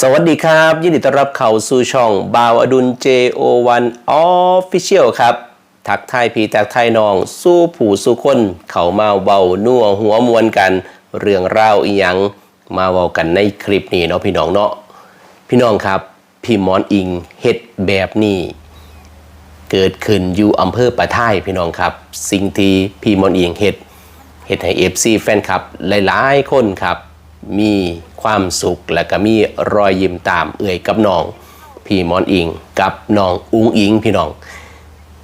สวัสดีครับ ยินดีต้อนรับเข้าสู่ช่องบาวอดุล JO1 Official ครับ ทักทายพี่ทักทายน้อง สู้ผู้สู้คน เขามาเบานัวหัวมวนกัน เรื่องราวอีหยังมาเว้ากันในคลิปนี้เนาะพี่น้องเนาะพี่น้องครับ พี่มอนอิงเฮ็ดแบบนี้ เกิดขึ้นอยู่อำเภอปะท่ายพี่น้องครับ สิ่งที่พี่มอนอิงเฮ็ดเฮ็ดให้ FC แฟนคลับหลายๆคนครับมี ความสุข และก็มีรอยยิ้มตามเอื่อยกับน้อง พี่มอนอิงกับน้องอุ้งอิงพี่น้อง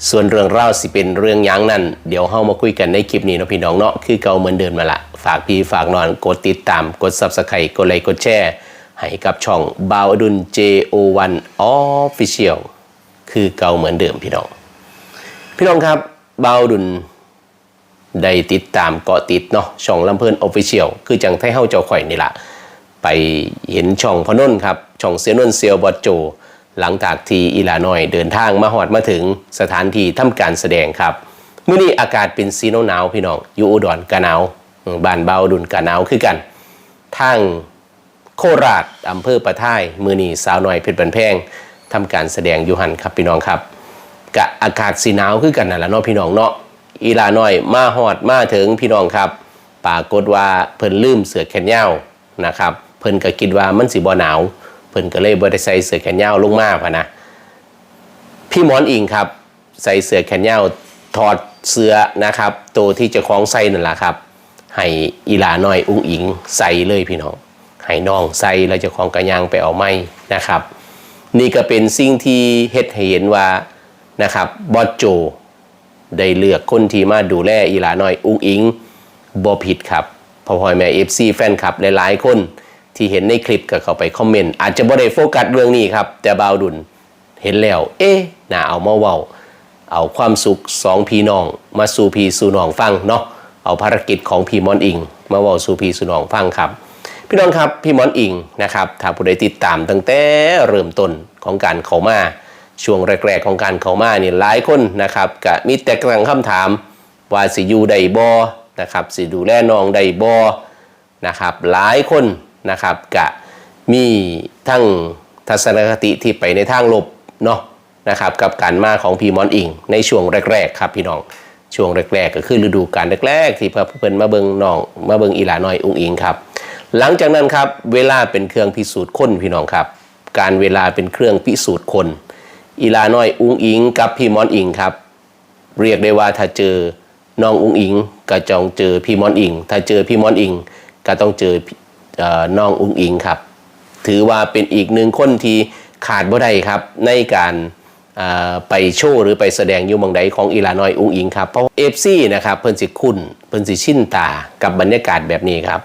ส่วนเรื่องเล่าสิเป็นเรื่องยังนั่น เดี๋ยวเฮามาคุยกันในคลิปนี้เนาะพี่น้องเนาะคือเก่าเหมือนเดิมมาละฝากพี่ฝากนอนกดติดตามกด Subscribe กดไลค์กดแชร์ให้กับช่องบาวอดุล JO1 Official คือเก่าเหมือนเดิมพี่น้อง พี่น้องครับบาวดุลได้ติดตามเกาะติดเนาะช่องลำเพลินออฟฟิเชียลคือจังไทเฮาเจ้าข่อยนี่ละ ไปเห็นช่องพนนครับ ช่องเซียนนเซียวบอดโจ หลังจากที่อีลาน้อยเดินทางมาหอดมาถึงสถานที่ทำการแสดงครับมื้อนี้อากาศเป็นซีโนหนาวพี่น้องอยู่อุดรกะหนาวบ้านเบาดุนกะหนาวคือกันทางโคราชอำเภอประท่ายมื้อนี้สาวน้อยเพชรบันแพงทำการแสดงยูหันครับพี่น้องครับกะอากาศสีหนาวคือกันนั่นแหละเนาะพี่น้องเนาะอีลาน้อยมาหอดมาถึงพี่น้องครับปรากฏว่าเพิ่นลืมเสือแขนยาวนะครับ เพิ่นก็คิดว่ามันสิบ่หนาว เพิ่นก็เลยบ่ได้ใส่เสื้อแขนยาวลงมาพะนะ พี่หมอนอิงครับ ใส่เสื้อแขนยาวถอดเสื้อนะครับ ตัวที่จะคล้องใส่นั่นแหละครับ ให้อีลาน้อยอุ้งอิงใส่เลยพี่น้องให้น้องใส่แล้วจะคล้องกระยางไปเอาไม้นะครับ นี่ก็เป็นสิ่งที่เฮ็ดให้เห็นว่านะครับบอสโจได้เลือกคนที่มาดูแลอีลาน้อยอุ้งอิงบ่ผิดครับพอพอยแม่ FC แฟนคลับหลายๆคน ที่เห็นในคลิปก็เข้าไปคอมเมนต์อาจจะบ่ได้โฟกัสเรื่องนี้ครับ แต่บาวดุลเห็นแล้ว เอ๊ะน่าเอามาเว้า เอาความสุขสองพี่น้อง มาสู่พี่สู่น้องฟังเนาะเอาภารกิจของพี่มอนอิง มาเว้าสู่พี่สู่น้องฟังครับพี่น้องครับพี่มอนอิงนะครับถ้าผู้ใดติดตามตั้งแต่เริ่มต้นของการเข้ามาช่วงแรกๆของการเข้ามาเนี่ยหลายคนนะครับก็มีแต่กลังคำถามว่าสิอยู่ใดบอนะครับสิดูแลน้องใดบอนะครับหลายคน นะครับกะมีทั้งทัศนคติที่ไปในทางลบเนาะนะครับกับการมาของพีมอนอิง ในช่วงแรกๆครับพี่น้องช่วงแรกๆ ก็คือฤดูกาลแรกๆ ที่พระเพิ่นมาเบิงน้องมาเบิงอีหลาน้อยอุ้งอิงครับ หลังจากนั้นครับเวลาเป็นเครื่องพิสูจน์คนพี่น้องครับ การเวลาเป็นเครื่องพิสูจน์คนอีลาน้อยอุ้งอิง กับพี่มอนอิงครับ เรียกได้ว่าถ้าเจอน้องอุ้งอิงก็จองเจอพี่มอนอิง ถ้าเจอพี่มอนอิงก็ต้องเจอ น้องอุ้งอิงครับ ถือว่าเป็นอีกหนึ่งคนที่ขาดบ่ได้ครับในการไปโชว์หรือไปแสดงยู่เมืองใดของอีลานอยอุ้งอิงครับเพราะเอฟซีนะครับเพิ่นสิคุ้นเพิ่นสิชินตากับบรรยากาศแบบนี้ครับ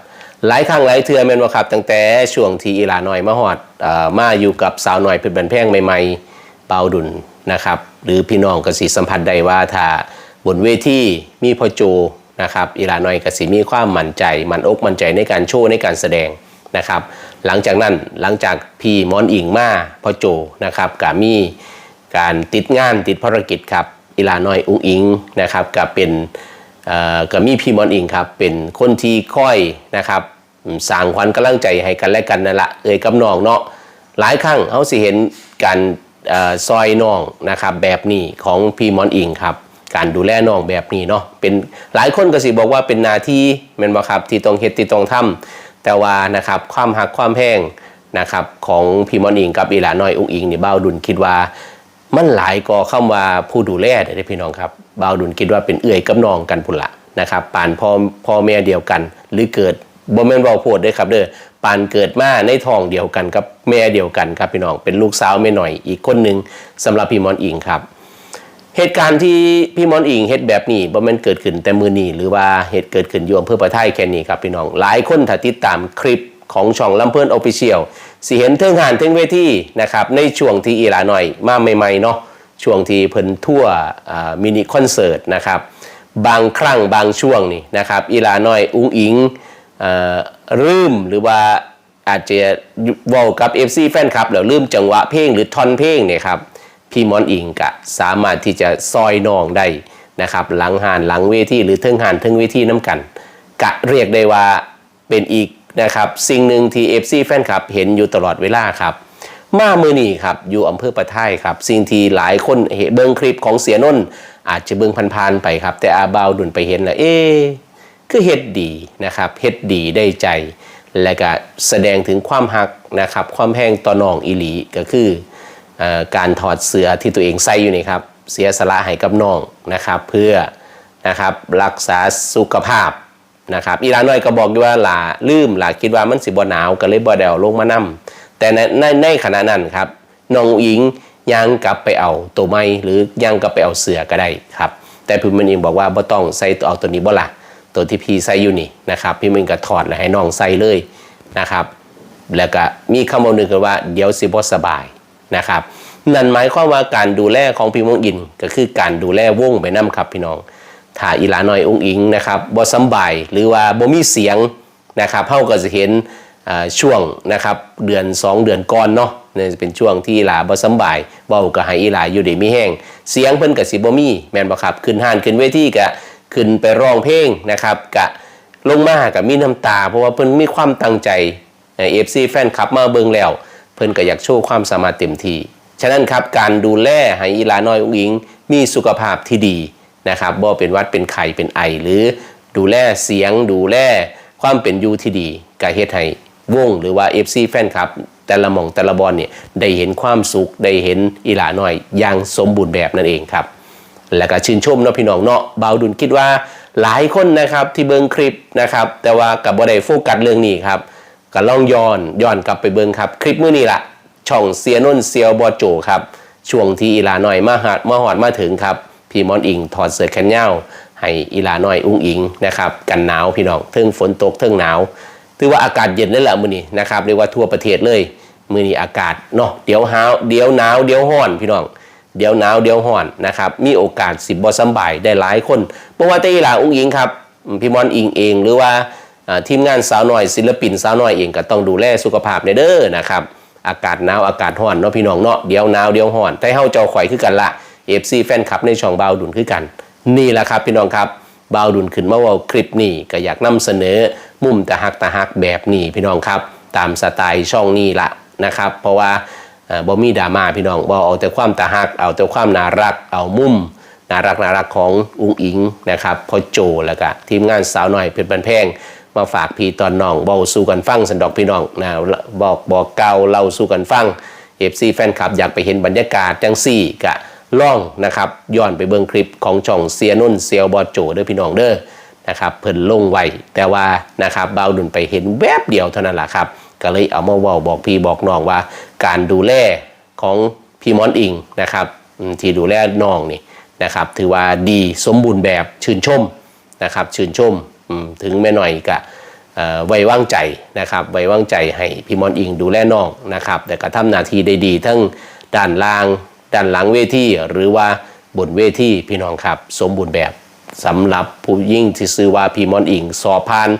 หลายครั้งหลายเทือแม่นว่าครับตั้งแต่ช่วงที่อีลานอยมาฮอดอมาอยู่กับสาวหน้อยเพชรบันแพงใหม่ๆเปาดุลนะครับ หรือพี่น้องกสิสัมผัสได้ว่าถ้าบนเวทีมีพ่อโจ นะครับอีลานอยก็สิมีความมั่นใจ มันอกมั่นใจในการโชว์ในการแสดงนะครับ หลังจากนั้นหลังจากพี่มอนอิงมาพ่อโจนะครับก็มีการติดงานติดภารกิจครับอีลานอยอุ้งอิงนะครับก็เป็นก็มีพี่มอนอิงครับเป็นคนที่ค่อยนะครับสร้างขวัญกำลังใจให้กันและกันนั่นละเอ่ยกับน้องเนาะหลายครั้งเขาสิเห็นการซอยน้องนะครับแบบนี้ของพี่มอนอิงครับ การดูแลน้องแบบนี้เนาะเป็นหลายคนก็สิบอกว่าเป็นหนาที่แม่นบ่ครับที่ต้องเฮ็ดที่ต้องทำแต่ว่านะครับความหักความแพงนะครับของพี่มอนอิงกับอีหลาน้อยอุ้งอิงนี่เบ้าดุลคิดว่ามันหลายก็คำว่าผู้ดูแลเด้อพี่น้องครับเบ่าดุลคิดว่าเป็นเอื่อยกับน้องกันพุ่นละนะครับปานพ่อพ่อแม่เดียวกัน หรือเกิดบ่แม่นเว้าโพดเด้อครับเด้อปานเกิดมาในท้องเดียวกันกับแม่เดียวกันครับพี่น้องเป็นลูกสาวแม่หน่อยอีกคนหนึงสำหรับพี่มอนอิงครับ เหตุการณ์ที่พี่มอนอิงเฮ็ดแบบนี้บ่แม่นเกิดขึ้นแต่มือนี้หรือว่าเหตุเกิดขึ้นอยู่อำเภอประไทยแค่นี้ครับพี่น้อง หลายคนถ้าติดตามคลิปของช่องลำเพิ่นออฟฟิเชียลสิเห็นเทิงหานเทิงเวทีนะครับในช่วงที่อีหลาหน่อยมาใหม่ๆเนาะช่วงที่เพิ่นทั่วมินิคอนเสิร์ตนะครับบางครั้งบางช่วงนี่นะครับอีหลาหน่อยอุ้งอิงอ่อลืมหรือว่าอาจจะว้ากับ FC แฟนคลับแล้วลืมจังหวะเพลงหรือทอนเพลงเนี่ยครับ พี่มอนอิงกะสามารถที่จะซอยน้องได้นะครับหลังหานหลังเวทีหรือเทิงหานเทิงเวทีน้ำกัน กะเรียกได้ว่าเป็นอีกนะครับสิ่งหนึ่งที่ FC แฟนคลับเห็นอยู่ตลอดเวลาครับมามือนี่ครับอยู่อำเภอประท่ายครับ สิ่งที่หลายคนเห็นเบิ้งคลิปของเสียนน์อาจจะเบิ้งพันๆไปครับ แต่อาบาวดุนไปเห็นแล้วเอ๊คือเฮ็ดดีนะครับเฮ็ดดีได้ใจ และก็แสดงถึงความหักนะครับความแห้งต่อน้องอีหลีก็คือ การถอดเสื้อที่ตัวเองใส่อยู่นี่ครับเสียสละให้กับน้องนะครับ เพื่อนะครับรักษาสุขภาพนะครับอีหลาน้อยก็บอกอยู่ว่าหลาลืมหลาคิดว่ามันสิบ่หนาวก็เลยบ่ได้เอาลงมานํแต่ในในในขณะนั้นครับน้องอิงยังกลับไปเอาตัวไม้หรือยังกลับไปเอาเสือก็ได้ครับ แต่พี่มันเองบอกว่าบ่ต้องใส่ตัวเอาตัวนี้บ่ล่ะตัวที่พี่ใส่อยู่นี่นะครับพี่มันก็ถอดแล้วให้น้องใส่เลยนะครับ แล้วก็มีคำบอกหนึ่งกันว่าเดี๋ยวสิบ่สบาย นะครับนั่นหมายความว่าการดูแลของพี่มงอินก็คือการดูแลวงไปนํครับพี่น้องถ้าอีหลาน้อยองอิงนะครับบ่สำบายหรือว่าบ่มีเสียงนะครับเฮาก็จะเห็นช่วงนะครับเดือน 2 เดือนก่อนเนาะเนี่จะเป็นช่วงที่อีหลาบ่สำบายเว้าก็ให้อีหลาอยู่ดีมีแห้งเสียงเพิ่นก็สิบ่มีแม่นบ่ครับขึ้นห้านขึ้นเวทีก็ขึ้นไปร้องเพลงนะครับก็ลงมาก็มีน้ำตา เพราะว่าเพิ่นมีความตั้งใจเอฟซีแฟนคลับมาเบิ่งแล้ว เพิ่นก็อยากโชว์ความสามารถเต็มที่ ฉะนั้นครับการดูแลให้อีลาน้อยอุ้งอิง มีสุขภาพที่ดีนะครับบ่เป็นวัดเป็นไข้เป็นไอ หรือดูแลเสียงดูแลความเป็นอยู่ที่ดีกาเฮ็ดให้วงหรือว่า FC แฟนครับ แต่ละมองแต่ละบอลเนี่ยได้เห็นความสุขได้เห็นอีหลาน่อย อย่างสมบูรณ์แบบนั่นเองครับ แล้วก็ชื่นชมเนาะพี่น้องเนาะเบาดุลคิดว่าหลายคนนะครับที่เบิ่งคลิปนะครับ แต่ว่ากับบ่ได้โฟกัสเรื่องนี้ครับ ก็ลองย้อนย้อนกลับไปเบิ่งครับ คลิปมื้อนี้ล่ะช่องเซียนนเซียวบอโจครับ ช่วงที่อีลาหน่อยมาหาดมาหอดมาถึงครับ พี่มอนอิงถอดเสื้อแขนยาวให้อีลาหน่อยอุ้งอิงนะครับ กันหนาวพี่น้องเทิงฝนตกเทิงหนาวถือว่าอากาศเย็นเลยแหละมื้อนี้นะครับเรียกว่าทั่วประเทศเลยมื้อนี้อากาศเนาะเดี๋ยวหาวเดี๋ยวหนาวเดี๋ยวร้อนพี่น้องเดี๋ยวหนาวเดี๋ยวร้อนนะครับ มีโอกาสสิบ่สำบายได้หลายคนเพราะว่าแต่อีหลาอุ้งอิงครับ พี่มอนอิงเองหรือว่า ทีมงานสาวน้อยศิลปินสาวน้อยเองก็ต้องดูแลสุขภาพในเด้อนะครับ อากาศหนาวอากาศร้อนเนาะพี่น้องเนาะเดี๋ยวหนาวเดี๋ยวร้อนแต่เฮาเจ้าข่อยคือกันละ FC แฟนคลับในช่องบาดุลคือกัน นี่แหละครับพี่น้องครับบาดุลขึ้นมาว่าคลิปนี้ก็อยากนำเสนอ มุมตะฮักตะฮักแบบนี้พี่น้องครับ ตามสไตล์ช่องนี้ละนะครับ เพราะว่าเอ่อบ่มีดราม่าพี่น้องบ่เอาแต่ความตะฮัก เอาแต่ความน่ารักเอามุมน่ารักน่ารักของอุ้งอิงนะครับพ่อโจแล้วก็ทีมงานสาวหน่อยเป็นบันแพง มาฝากพี่ตอนน้องเบาสู่กันฟังสันดอกพี่น้องนะบอกบอกเก่าเล่าสู่กันฟังเอฟซีแฟนคลับอยากไปเห็นบรรยากาศจังซี่กะล่องนะครับย้อนไปเบิ่งคลิปของช่องเซียนุ่นเซียวบอโจเด้อพี่น้องเด้อนะครับเพิ่นลงไว้แต่ว่านะครับเบาดุนไปเห็นแวบเดียวเท่านั้นแหละครับ ก็เลยเอามาว้าบอกพี่บอกน้องว่า การดูแลของพี่มอนอิงนะครับที่ดูแลน้องนี่นะครับถือว่าดีสมบูรณ์แบบชื่นชมนะครับชื่นชม ถึงแม่หน่อยกะไว้วางใจนะครับไว้วางใจให้พี่มอนอิงดูแลน้องนะครับ แต่ก็ทำนาทีได้ดีทั้งด้านล่างด้านหลังเวทีหรือว่าบนเวทีพี่น้องครับ สมบูรณ์แบบสำหรับผู้ยิ่งที่ซื้อว่าพี่มอนอิงสอบผ่าน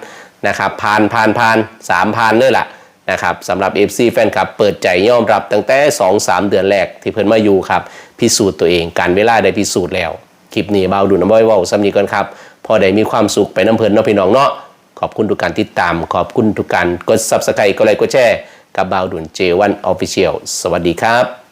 นะครับผ่านผ่านผ่านสามผ่านเลยล่ะนะครับสำหรับ FC แฟนคลับ เปิดใจยอมรับตั้งแต่ 2-3 เดือนแรกที่เพิ่นมาอยู่ครับ พิสูจน์ตัวเองการเวลาได้พิสูจน์แล้ว คลิปนี้เบาดูน้ำบ่อยว้าซ้ำนีก่อนครับ พอได้มีความสุขไปน้ำเพลินเนาะพี่น้องเนาะขอบคุณทุกการติดตาม ขอบคุณทุกการกด subscribe กดไลค์กดแชร์กับบาวดุนออฟฟิเชียลสวัสดีครับ